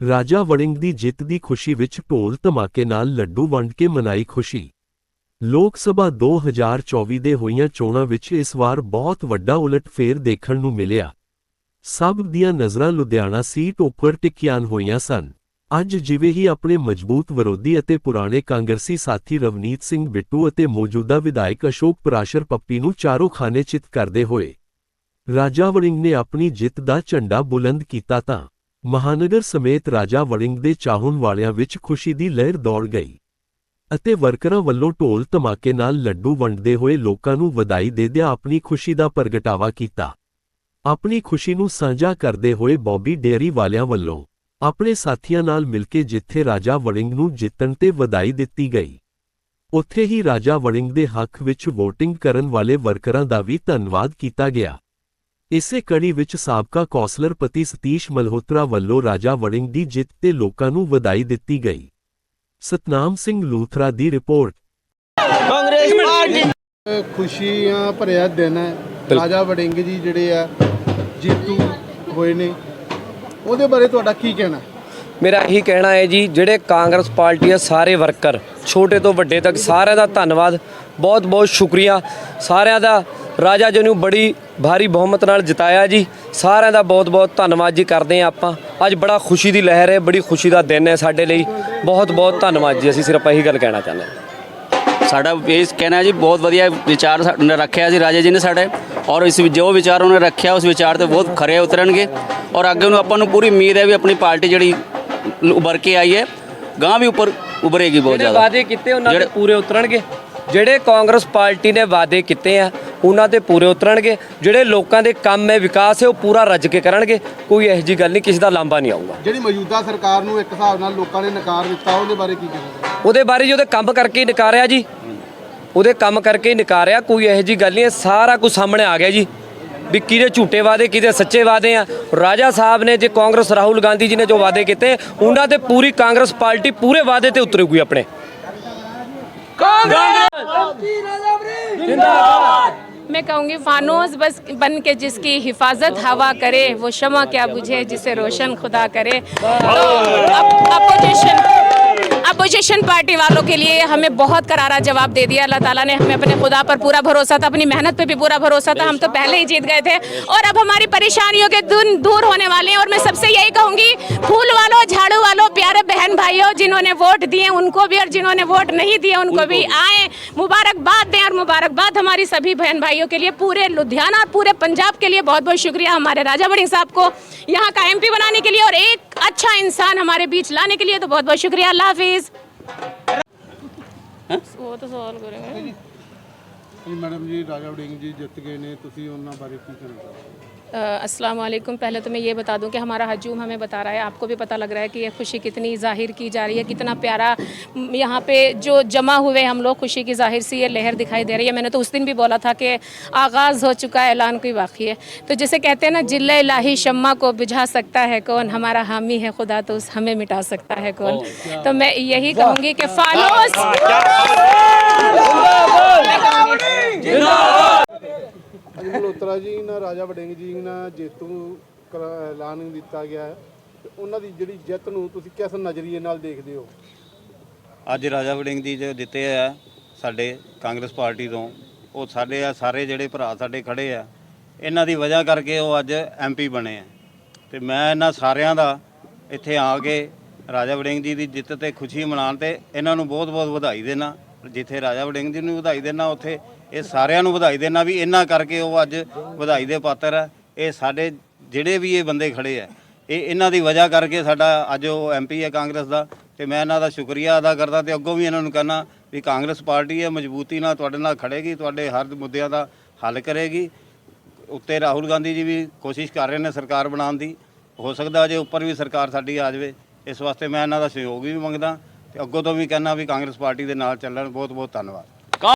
ਰਾਜਾ ਵੜਿੰਗ ਦੀ ਜਿੱਤ ਦੀ ਖੁਸ਼ੀ ਵਿੱਚ ਢੋਲ ਧਮਾਕੇ ਨਾਲ ਲੱਡੂ ਵੰਡ ਕੇ ਮਨਾਈ ਖੁਸ਼ੀ। ਲੋਕ ਸਭਾ 2024 ਦੇ ਹੋਈਆਂ ਚੋਣਾਂ ਵਿੱਚ ਇਸ ਵਾਰ ਬਹੁਤ ਵੱਡਾ ਉਲਟਫੇਰ ਦੇਖਣ ਨੂੰ ਮਿਲਿਆ। ਸਭ ਦੀਆਂ ਨਜ਼ਰਾਂ ਲੁਧਿਆਣਾ ਸੀਟ ਉੱਪਰ ਟਿਕੀਆਂ ਹੋਈਆਂ ਸਨ। ਅੱਜ ਜਿਵੇਂ ਹੀ ਆਪਣੇ ਮਜ਼ਬੂਤ ਵਿਰੋਧੀ ਅਤੇ ਪੁਰਾਣੇ ਕਾਂਗਰਸੀ ਸਾਥੀ ਰਵਨੀਤ ਸਿੰਘ ਬਿੱਟੂ ਅਤੇ ਮੌਜੂਦਾ ਵਿਧਾਇਕ ਅਸ਼ੋਕ ਪਰਾਸ਼ਰ ਪੱਪੀ ਨੂੰ ਚਾਰੋਂ ਖਾਨੇ ਚਿਤ ਕਰਦੇ ਹੋਏ, ਰਾਜਾ ਵੜਿੰਗ ਨੇ ਆਪਣੀ ਜਿੱਤ ਦਾ ਝੰਡਾ ਬੁਲੰਦ ਕੀਤਾ ਤਾਂ ਮਹਾਨਗਰ ਸਮੇਤ ਰਾਜਾ ਵੜਿੰਗ ਦੇ ਚਾਹਣ ਵਾਲਿਆਂ ਵਿੱਚ ਖੁਸ਼ੀ ਦੀ ਲਹਿਰ ਦੌੜ ਗਈ ਅਤੇ ਵਰਕਰਾਂ ਵੱਲੋਂ ਢੋਲ ਧਮਾਕੇ ਨਾਲ ਲੱਡੂ ਵੰਡਦੇ ਹੋਏ ਲੋਕਾਂ ਨੂੰ ਵਧਾਈ ਦੇਦਿਆਂ ਆਪਣੀ ਖੁਸ਼ੀ ਦਾ ਪ੍ਰਗਟਾਵਾ ਕੀਤਾ। ਆਪਣੀ ਖੁਸ਼ੀ ਨੂੰ ਸਾਂਝਾ ਕਰਦੇ ਹੋਏ ਬੌਬੀ ਡੇਅਰੀ ਵਾਲਿਆਂ ਵੱਲੋਂ ਆਪਣੇ ਸਾਥੀਆਂ ਨਾਲ ਮਿਲ ਕੇ ਜਿੱਥੇ ਰਾਜਾ ਵੜਿੰਗ ਨੂੰ ਜਿੱਤਣ ਤੇ ਵਧਾਈ ਦਿੱਤੀ ਗਈ। ਉੱਥੇ ਹੀ ਰਾਜਾ ਵੜਿੰਗ ਦੇ ਹੱਕ ਵਿੱਚ VOTING ਕਰਨ ਵਾਲੇ ਵਰਕਰਾਂ ਦਾ ਵੀ ਧੰਨਵਾਦ ਕੀਤਾ ਗਿਆ। ਇਸੇ ਕੜੀ ਵਿੱਚ ਸਾਬਕਾ ਕੌਂਸਲਰ ਪਤੀ ਸਤੀਸ਼ ਮਲਹੋਤਰਾ ਵੱਲੋਂ ਰਾਜਾ ਵੜਿੰਗ ਦੀ ਜਿੱਤ ਤੇ ਲੋਕਾਂ ਨੂੰ ਵਧਾਈ ਦਿੱਤੀ ਗਈ। ਸਤਨਾਮ ਸਿੰਘ ਲੂਥਰਾ ਦੀ ਰਿਪੋਰਟ। ਕਾਂਗਰਸ ਪਾਰਟੀ। ਖੁਸ਼ੀਆਂ ਭਰਿਆ ਦਿਨ ਹੈ। ਰਾਜਾ ਵੜਿੰਗ ਜੀ ਜਿਹੜੇ ਆ ਜੇਤੂ ਹੋਏ ਨੇ। ਉਹਦੇ ਬਾਰੇ ਤੁਹਾਡਾ ਕੀ ਕਹਿਣਾ ਮੇਰਾ ਇਹੀ ਕਹਿਣਾ ਹੈ ਜੀ ਜਿਹੜੇ ਕਾਂਗਰਸ ਪਾਰਟੀ ਦੇ ਸਾਰੇ ਵਰਕਰ ਛੋਟੇ ਤੋਂ ਵੱਡੇ ਤੱਕ ਸਾਰਿਆਂ ਦਾ ਧੰਨਵਾਦ। ਬਹੁਤ ਬਹੁਤ ਸ਼ੁਕਰੀਆ। ਸਾਰਿਆਂ ਦਾ ਰਾਜਾ ਜੀ ਨੂੰ ਬੜੀ ਭਾਰੀ ਬਹੁਮਤ ਨਾਲ ਜਿਤਾਇਆ ਜੀ। ਸਾਰਿਆਂ ਦਾ ਬਹੁਤ ਬਹੁਤ ਧੰਨਵਾਦ ਜੀ ਕਰਦੇ ਹਾਂ ਆਪਾਂ। ਅੱਜ ਬੜਾ ਖੁਸ਼ੀ ਦੀ ਲਹਿਰ ਹੈ ਬੜੀ ਖੁਸ਼ੀ ਦਾ ਦਿਨ ਹੈ ਸਾਡੇ ਲਈ। ਬਹੁਤ ਬਹੁਤ ਧੰਨਵਾਦ ਜੀ ਅਸੀਂ ਸਿਰਫ ਇਹੀ ਗੱਲ ਕਹਿਣਾ ਚਾਹੁੰਦੇ ਹਾਂ। ਸਾਡਾ ਇਹ ਕਹਿਣਾ ਜੀ ਬਹੁਤ ਵਧੀਆ ਵਿਚਾਰ ਨੇ ਰੱਖਿਆ ਸੀ ਰਾਜਾ ਜੀ ਨੇ ਸਾਡੇ। ਔਰ ਇਸ ਜੋ ਵਿਚਾਰ ਉਹਨੇ ਰੱਖਿਆ ਉਸ ਵਿਚਾਰ ਤੇ ਬਹੁਤ ਖਰੇ ਉਤਰਨਗੇ। ਔਰ ਅੱਗੇ ਨੂੰ ਆਪਾਂ ਨੂੰ ਪੂਰੀ ਉਮੀਦ ਹੈ ਵੀ ਆਪਣੀ ਪਾਰਟੀ ਜਿਹੜੀ ਉਭਰ ਕੇ ਆਈ ਹੈ ਗਾਂ ਵੀ ਉੱਪਰ ਉਭਰੇਗੀ ਬਹੁਤ ਜਿਹੜੇ ਜ਼ਿਆਦਾ। ਵਾਅਦੇ ਕੀਤੇ ਉਹਨਾਂ ਦੇ ਜਿਹੜੇ- ਪੂਰੇ ਉਤਰਨਗੇ। ਜਿਹੜੇ ਕਾਂਗਰਸ ਪਾਰਟੀ ਨੇ ਵਾਅਦੇ ਕੀਤੇ ਆ ਉਹਨਾਂ ਤੇ ਪੂਰੇ ਉਤਰਨਗੇ। ਜਿਹੜੇ ਲੋਕਾਂ ਦੇ ਕੰਮ ਹੈ ਵਿਕਾਸ ਹੈ ਉਹ ਪੂਰਾ ਰੱਜ ਕੇ ਕਰਨਗੇ। ਕੋਈ ਇਹੋ ਜੀ ਗੱਲ ਨਹੀਂ ਕਿਸੇ ਦਾ ਲਾਂਭਾ ਨਹੀਂ ਆਊਗਾ। ਜਿਹੜੀ ਮੌਜੂਦਾ ਸਰਕਾਰ ਨੂੰ ਇੱਕ ਹਿਸਾਬ ਨਾਲ ਲੋਕਾਂ ਨੇ ਨਕਾਰ ਦਿੱਤਾ ਉਹਦੇ ਬਾਰੇ ਕੀ ਕਹਿਣਾ? ਉਹਦੇ ਬਾਰੇ ਜੀ ਉਹਦੇ ਕੰਮ ਕਰਕੇ ਹੀ ਨਕਾਰਿਆ ਜੀ। ਉਹਦੇ ਕੰਮ ਕਰਕੇ ਹੀ ਨਕਾਰਿਆ ਕੋਈ ਇਹੋ ਜੀ ਗੱਲ ਨਹੀਂ ਹੈ। ਸਾਰਾ ਕੁਝ ਸਾਹਮਣੇ ਆ ਗਿਆ ਜੀ। ਵੀ ਕਿਹਦੇ ਝੂਠੇ ਵਾਅਦੇ ਕਿਹਦੇ ਸੱਚੇ ਵਾਅਦੇ ਆ। ਰਾਜਾ ਸਾਹਿਬ ਨੇ ਜੇ ਕਾਂਗਰਸ ਰਾਹੁਲ ਗਾਂਧੀ ਜੀ ਨੇ ਜੋ ਵਾਅਦੇ ਕੀਤੇ ਉਹਨਾਂ ਤੇ ਪੂਰੀ ਕਾਂਗਰਸ ਪਾਰਟੀ ਪੂਰੇ ਵਾਅਦੇ ਤੇ ਉਤਰੂਗੀ ਆਪਣੇ। मैं कहूँगी फानूस बस बन के जिसकी हिफाजत हवा करे वो शमा क्या बुझे जिसे रोशन खुदा करे तो अपोजिशन اپوزیشن پارٹی والوں کے لیے ہمیں بہت کرارا جواب دے دیا۔ اللہ تعالیٰ نے ہمیں اپنے خدا پر پورا بھروسہ تھا اپنی محنت پہ بھی پورا بھروسہ تھا۔ ہم تو پہلے ہی جیت گئے تھے۔ اور اب ہماری پریشانیوں کے دن دور ہونے والے ہیں۔ اور میں سب سے یہی کہوں گی پھول والوں جھاڑو والوں پیارے بہن بھائیوں جنہوں نے ووٹ دیے ان کو بھی اور جنہوں نے ووٹ نہیں دیے ان کو بھی آئیں۔ مبارکباد دیں اور مبارکباد ہماری سبھی بہن بھائیوں کے لیے پورے لدھیانہ اور پورے پنجاب کے لیے بہت بہت شکریہ ہمارے راجہ بڑی صاحب کو یہاں کا ایم پی بنانے کے لیے۔ اور ایک अच्छा इंसान हमारे बीच लाने के लिए तो बहुत बहुत शुक्रिया अल्लाह हाफिज वो तो सवाल करेंगे ਜੀ ਮੈਡਮ ਜੀ ਰਾਜਾ ਵੜਿੰਗ ਜੀ ਜਿੱਤ ਗਏ ਨੇ ਤੁਸੀਂ ਉਹਨਾਂ ਬਾਰੇ ਕੀ ਕਹਿਣਾ ਚਾਹੋਗੇ السلام علیکم پہلے تو میں یہ بتا دوں کہ ہمارا ہجوم ہمیں بتا رہا ہے آپ کو بھی پتہ لگ رہا ہے کہ یہ خوشی کتنی ظاہر کی جا رہی ہے کتنا پیارا یہاں پہ جو جمع ہوئے ہم لوگ خوشی کی ظاہر سی یہ لہر دکھائی دے رہی ہے میں نے تو اس دن بھی بولا تھا کہ آغاز ہو چکا ہے اعلان کی واقعی ہے تو جسے کہتے ہیں نا جل الہی شمع کو بجھا سکتا ہے کون ہمارا حامی ہے خدا تو اس ہمیں مٹا سکتا ہے کون تو میں یہی کہوں گی کہ فالوس ਅੱਜ ਮਲਹੋਤਰਾ ਜੀ ਨਾਲ ਰਾਜਾ ਵੜਿੰਗ ਜੀ ਨਾਲ ਜੇਤੂ ਕਰਾ- ਐਲਾਨ ਦਿੱਤਾ ਗਿਆ ਹੈ। ਤੇ ਉਹਨਾਂ ਦੀ ਜਿਹੜੀ ਜਿੱਤ ਨੂੰ ਤੁਸੀਂ ਕਿਸ ਨਜ਼ਰੀਏ ਨਾਲ ਦੇਖਦੇ ਹੋ? ਅੱਜ ਰਾਜਾ ਵੜਿੰਗ ਜੀ ਜੋ ਦਿੱਤੇ ਆ ਸਾਡੇ ਕਾਂਗਰਸ ਪਾਰਟੀ ਤੋਂ, ਉਹ ਸਾਡੇ ਆ, ਸਾਰੇ ਜਿਹੜੇ ਭਰਾ ਸਾਡੇ ਖੜੇ ਆ, ਇਹਨਾਂ ਦੀ ਵਜ੍ਹਾ ਕਰਕੇ ਉਹ ਅੱਜ ਐਮਪੀ ਬਣੇ ਆ। ਤੇ ਮੈਂ ਇਹਨਾਂ ਸਾਰਿਆਂ ਦਾ ਇੱਥੇ ਆ ਕੇ ਰਾਜਾ ਵੜਿੰਗ ਜੀ ਦੀ ਜਿੱਤ ਤੇ ਖੁਸ਼ੀ ਮਨਾਉਣ ਤੇ ਇਹਨਾਂ ਨੂੰ ਬਹੁਤ-ਬਹੁਤ ਵਧਾਈ ਦੇਣਾ, ਜਿੱਥੇ ਰਾਜਾ ਵੜਿੰਗ ਜੀ ਨੂੰ ਵਧਾਈ ਦੇਣਾ, ਉੱਥੇ ਇਹ ਸਾਰਿਆਂ ਨੂੰ ਵਧਾਈ ਦੇਣਾ ਵੀ ਇਹਨਾਂ ਕਰਕੇ ਉਹ ਅੱਜ ਵਧਾਈ ਦੇ ਪਾਤਰ ਹੈ ਇਹ ਸਾਡੇ ਜਿਹੜੇ ਵੀ ਇਹ ਬੰਦੇ ਖੜੇ ਆ, ਇਹ ਇਹਨਾਂ ਦੀ ਵਜ੍ਹਾ ਕਰਕੇ ਸਾਡਾ ਅੱਜ ਉਹ ਐਮਪੀ ਹੈ ਕਾਂਗਰਸ ਦਾ ਤੇ ਮੈਂ ਇਹਨਾਂ ਦਾ ਸ਼ੁਕਰੀਆ ਅਦਾ ਕਰਦਾ ਤੇ ਅੱਗੋਂ ਵੀ ਇਹਨਾਂ ਨੂੰ ਕਹਿਣਾ ਵੀ ਕਾਂਗਰਸ ਪਾਰਟੀ ਹੈ, ਮਜ਼ਬੂਤੀ ਨਾਲ ਤੁਹਾਡੇ ਨਾਲ ਖੜੇਗੀ, ਤੁਹਾਡੇ ਹਰ ਮੁੱਦਿਆਂ ਦਾ ਹੱਲ ਕਰੇਗੀ। ਉੱਤੇ ਰਾਹੁਲ ਗਾਂਧੀ ਜੀ ਵੀ ਕੋਸ਼ਿਸ਼ ਕਰ ਰਹੇ ਨੇ ਸਰਕਾਰ ਬਣਾਉਣ ਦੀ। ਹੋ ਸਕਦਾ ਜੇ ਉੱਪਰ ਵੀ ਸਰਕਾਰ ਸਾਡੀ ਆ ਜਾਵੇ, ਇਸ ਵਾਸਤੇ ਮੈਂ ਇਹਨਾਂ ਦਾ ਸਹਿਯੋਗ ਵੀ ਮੰਗਦਾ ਤੇ ਅੱਗੋਂ ਤੋਂ ਵੀ ਕਹਿਣਾ ਵੀ ਕਾਂਗਰਸ ਪਾਰਟੀ ਦੇ ਨਾਲ ਚੱਲਣ। ਬਹੁਤ ਬਹੁਤ ਧੰਨਵਾਦ।